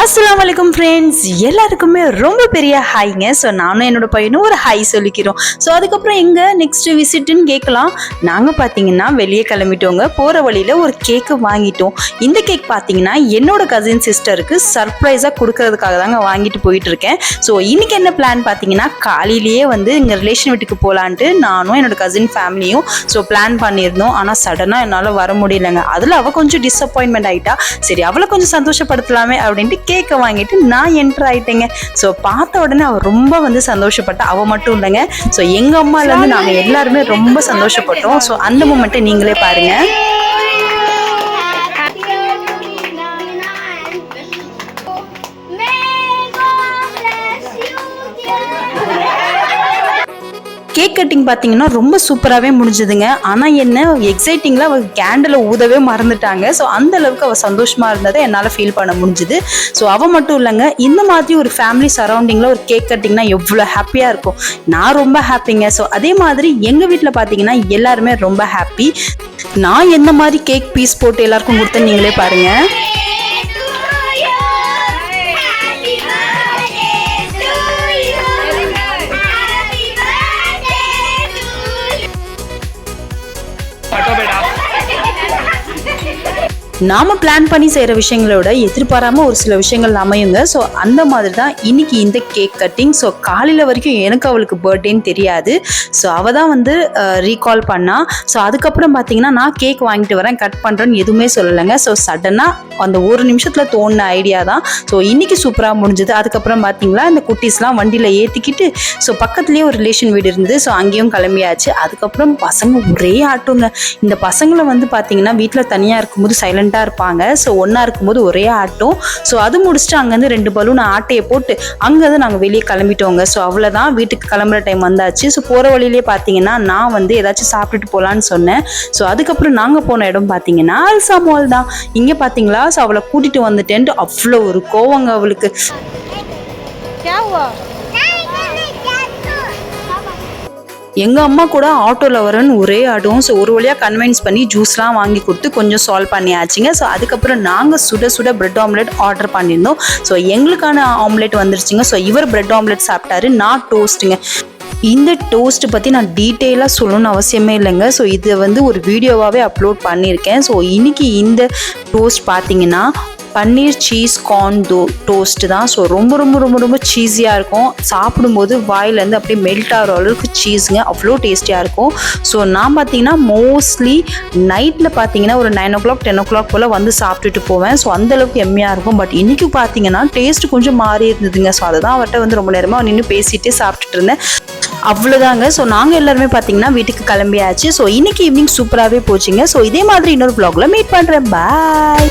அஸ்லாம் வலைக்கும் ஃப்ரெண்ட்ஸ் எல்லாருக்குமே ரொம்ப பெரிய ஹைங்க ஸோ நானும் என்னோட பையனும் ஒரு ஹை சொல்லிக்கிறோம். ஸோ அதுக்கப்புறம் எங்கே நெக்ஸ்ட் விசிட்டுன்னு கேட்கலாம். நாங்கள் பார்த்தீங்கன்னா வெளியே கிளம்பிட்டோங்க. போகிற வழியில் ஒரு கேக்கு வாங்கிட்டோம். இந்த கேக் பார்த்தீங்கன்னா என்னோட கசின் சிஸ்டருக்கு சர்ப்ரைஸாக கொடுக்கறதுக்காக தாங்க வாங்கிட்டு போயிட்டு இருக்கேன். ஸோ இன்றைக்கி என்ன பிளான் பார்த்தீங்கன்னா காலையிலேயே வந்து எங்கள் ரிலேஷன் வீட்டுக்கு போகலான்ட்டு நானும் என்னோட கசின் ஃபேமிலியும் ஸோ பிளான் பண்ணியிருந்தோம். ஆனால் சடனாக என்னால் வர முடியலங்க. அதில் அவள் கொஞ்சம் டிசப்பாயின்மெண்ட் ஆகிட்டா சரி அவளை கொஞ்சம் சந்தோஷப்படுத்தலாமே அப்படின்ட்டு கேக்கை வாங்கிட்டு நான் என்டர் ஆயிட்டேங்க. ஸோ பார்த்த உடனே அவள் ரொம்ப வந்து சந்தோஷப்பட்டா. அவள் மட்டும் இல்லைங்க. ஸோ எங்கள் அம்மாலேருந்து நாங்கள் எல்லாருமே ரொம்ப சந்தோஷப்பட்டோம். ஸோ அந்த மூமெண்ட்டை நீங்களே பாருங்க. கேக் கட்டிங் பார்த்தீங்கன்னா ரொம்ப சூப்பராகவே முடிஞ்சுதுங்க. ஆனால் என்ன எக்ஸைட்டிங்கில் அவள் கேண்டில் ஊதவே மறந்துட்டாங்க. ஸோ அந்த அளவுக்கு அவள் சந்தோஷமாக இருந்ததை என்னால் ஃபீல் பண்ண முடிஞ்சுது. ஸோ அவள் மட்டும் இல்லைங்க இந்த மாதிரி ஒரு ஃபேமிலி சரௌண்டிங்கில் ஒரு கேக் கட்டிங்னா எவ்வளோ ஹாப்பியாக இருக்கும். நான் ரொம்ப ஹாப்பிங்க ஸோ அதே மாதிரி எங்கள் வீட்டில் பார்த்தீங்கன்னா எல்லாருமே ரொம்ப ஹாப்பி நான் என்ன மாதிரி கேக் பீஸ் போட்டு எல்லாருக்கும் கொடுத்தேன்னு நீங்களே பாருங்கள் நாம பிளான் பண்ணி செய்கிற விஷயங்களோட எதிர்பாராம ஒரு சில விஷயங்கள் அமையுங்க ஸோ அந்த மாதிரி தான் இன்னைக்கு இந்த கேக் கட்டிங் ஸோ காலையில் வரைக்கும் எனக்கு அவளுக்கு பர்த்டேன்னு தெரியாது. ஸோ அவள் தான் வந்து ரீகால் பண்ணா. ஸோ அதுக்கப்புறம் பார்த்தீங்கன்னா நான் கேக் வாங்கிட்டு வரேன் கட் பண்ணுறேன்னு எதுவுமே சொல்லலைங்க. ஸோ சடனாக அந்த ஒரு நிமிஷத்தில் தோணுன ஐடியா தான். ஸோ இன்னைக்கு சூப்பராக முடிஞ்சது. அதுக்கப்புறம் பார்த்தீங்களா இந்த குட்டீஸ்லாம் வண்டியில் ஏற்றிக்கிட்டு ஸோ பக்கத்துலேயே ஒரு ரிலேஷன் வீடு இருந்து ஸோ அங்கேயும் கிளம்பியாச்சு. அதுக்கப்புறம் பசங்க ஒரே ஆட்டுங்க. இந்த பசங்களை வந்து பார்த்தீங்கன்னா வீட்டில் தனியாக இருக்கும்போது டிஃப்ரெண்ட்டாக இருப்பாங்க. ஸோ ஒன்றா இருக்கும்போது ஒரே ஆட்டம். ஸோ அது முடிச்சுட்டு அங்கேருந்து ரெண்டு பலூன் ஆட்டையை போட்டு அங்கேருந்து நாங்கள் வெளியே கிளம்பிட்டோங்க. ஸோ அவ்வளோதான் வீட்டுக்கு கிளம்புற டைம் வந்தாச்சு. ஸோ போகிற வழியிலே பார்த்தீங்கன்னா நான் வந்து ஏதாச்சும் சாப்பிட்டுட்டு போகலான்னு சொன்னேன். ஸோ அதுக்கப்புறம் நாங்கள் போன இடம் பார்த்தீங்கன்னா அல்சா மால் தான். இங்கே பார்த்தீங்களா? ஸோ அவளை கூட்டிகிட்டு வந்துட்டேன்ட்டு அவ்வளோ ஒரு கோவங்க அவளுக்கு. எங்கள் அம்மா கூட ஆட்டோவில் வரேன்னு ஒரே ஆடும் ஸோ ஒரு வழியாக கன்வின்ஸ் பண்ணி ஜூஸ்லாம் வாங்கி கொடுத்து கொஞ்சம் சால்வ் பண்ணியாச்சுங்க. ஸோ அதுக்கப்புறம் நாங்கள் சுட சுட பிரெட் ஆம்லெட் ஆர்டர் பண்ணியிருந்தோம். ஸோ எங்களுக்கான ஆம்லெட் வந்துருச்சுங்க. ஸோ இவர் பிரெட் ஆம்லெட் சாப்பிட்டாரு நான் டோஸ்ட்டுங்க இந்த டோஸ்ட் பற்றி நான் டீட்டெயிலாக சொல்லணும்னு அவசியமே இல்லைங்க. ஸோ இதை வந்து ஒரு வீடியோவாகவே அப்லோட் பண்ணியிருக்கேன். ஸோ இன்றைக்கி இந்த டோஸ்ட் பார்த்தீங்கன்னா பன்னீர் சீஸ் கார்ன் தோ டோஸ்ட் தான். ஸோ ரொம்ப ரொம்ப ரொம்ப ரொம்ப சீஸியாக இருக்கும். சாப்பிடும்போது வாயிலேருந்து அப்படியே மெல்ட் ஆகிற அளவுக்கு சீஸுங்க அவ்வளோ டேஸ்டியாக இருக்கும். ஸோ நான் பார்த்தீங்கன்னா மோஸ்ட்லி நைட்டில் பார்த்தீங்கன்னா ஒரு nine o'clock ten o'clock போல் வந்து சாப்பிட்டுட்டு போவேன். ஸோ அந்தளவுக்கு எம்மையாக இருக்கும். பட் இன்றைக்கி பார்த்தீங்கன்னா டேஸ்ட் கொஞ்சம் மாறி இருந்ததுங்க. ஸோ அதை தான் அவர்கிட்ட வந்து ரொம்ப நேரமாக நின்று பேசிகிட்டே சாப்பிட்டுட்டு இருந்தேன். அவ்வளோதாங்க. ஸோ நாங்கள் எல்லாருமே பார்த்தீங்கன்னா வீட்டுக்கு கிளம்பியாச்சு. ஸோ இன்னைக்கு ஈவினிங் சூப்பராகவே போச்சுங்க. ஸோ இதே மாதிரி இன்னொரு vlogல மீட் பண்ணுறேன் பாய்